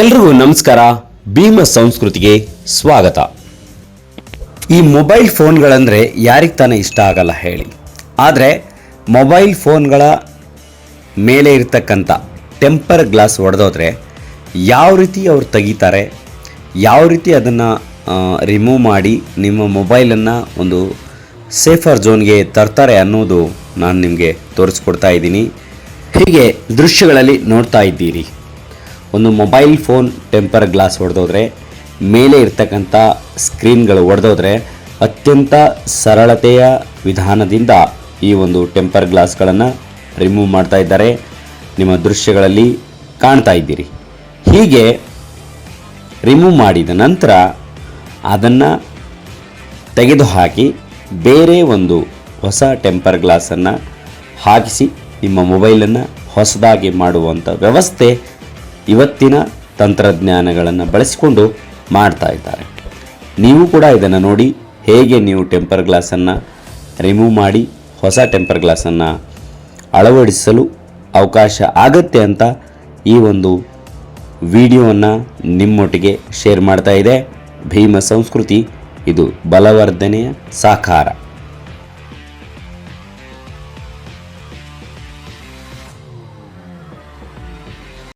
ಎಲ್ರಿಗೂ ನಮಸ್ಕಾರ. ಭೀಮ ಸಂಸ್ಕೃತಿಗೆ ಸ್ವಾಗತ. ಈ ಮೊಬೈಲ್ ಫೋನ್ಗಳಂದರೆ ಯಾರಿಗೆ ತಾನೇ ಇಷ್ಟ ಆಗಲ್ಲ ಹೇಳಿ. ಆದರೆ ಮೊಬೈಲ್ ಫೋನ್ಗಳ ಮೇಲೆ ಇರ್ತಕ್ಕಂಥ ಟೆಂಪರ್ ಗ್ಲಾಸ್ ಒಡೆದೋದ್ರೆ ಯಾವ ರೀತಿ ಅವ್ರು ತೆಗಿತಾರೆ, ಯಾವ ರೀತಿ ಅದನ್ನು ರಿಮೂವ್ ಮಾಡಿ ನಿಮ್ಮ ಮೊಬೈಲನ್ನು ಒಂದು ಸೇಫರ್ ಝೋನ್ಗೆ ತರ್ತಾರೆ ಅನ್ನೋದು ನಾನು ನಿಮಗೆ ತೋರಿಸ್ಕೊಡ್ತಾ ಇದ್ದೀನಿ. ಹೀಗೆ ದೃಶ್ಯಗಳಲ್ಲಿ ನೋಡ್ತಾ ಇದ್ದೀರಿ. ಒಂದು ಮೊಬೈಲ್ ಫೋನ್ ಟೆಂಪರ್ ಗ್ಲಾಸ್ ಹೊಡೆದೋದ್ರೆ ಮೇಲೆ ಇರ್ತಕ್ಕಂಥ ಸ್ಕ್ರೀನ್ಗಳು ಒಡೆದೋದ್ರೆ ಅತ್ಯಂತ ಸರಳತೆಯ ವಿಧಾನದಿಂದ ಈ ಒಂದು ಟೆಂಪರ್ ಗ್ಲಾಸ್ಗಳನ್ನು ರಿಮೂವ್ ಮಾಡ್ತಾ ಇದ್ದಾರೆ. ನಿಮ್ಮ ದೃಶ್ಯಗಳಲ್ಲಿ ಕಾಣ್ತಾ ಇದ್ದೀರಿ. ಹೀಗೆ ರಿಮೂವ್ ಮಾಡಿದ ನಂತರ ಅದನ್ನು ತೆಗೆದುಹಾಕಿ ಬೇರೆ ಒಂದು ಹೊಸ ಟೆಂಪರ್ ಗ್ಲಾಸನ್ನು ಹಾಕಿಸಿ ನಿಮ್ಮ ಮೊಬೈಲನ್ನು ಹೊಸದಾಗಿ ಮಾಡುವಂಥ ವ್ಯವಸ್ಥೆ ಇವತ್ತಿನ ತಂತ್ರಜ್ಞಾನಗಳನ್ನು ಬಳಸಿಕೊಂಡು ಮಾಡ್ತಾ ಇದ್ದಾರೆ. ನೀವು ಕೂಡ ಇದನ್ನು ನೋಡಿ ಹೇಗೆ ನೀವು ಟೆಂಪರ್ ಗ್ಲಾಸನ್ನು ರಿಮೂವ್ ಮಾಡಿ ಹೊಸ ಟೆಂಪರ್ ಗ್ಲಾಸನ್ನು ಅಳವಡಿಸಲು ಅವಕಾಶ ಆಗತ್ತೆ ಅಂತ ಈ ಒಂದು ವಿಡಿಯೋವನ್ನು ನಿಮ್ಮೊಟ್ಟಿಗೆ ಶೇರ್ ಮಾಡ್ತಾ ಇದೆ. ಭೀಮ ಸಂಸ್ಕೃತಿ, ಇದು ಬಲವರ್ಧನೆಯ ಸಾಕಾರ.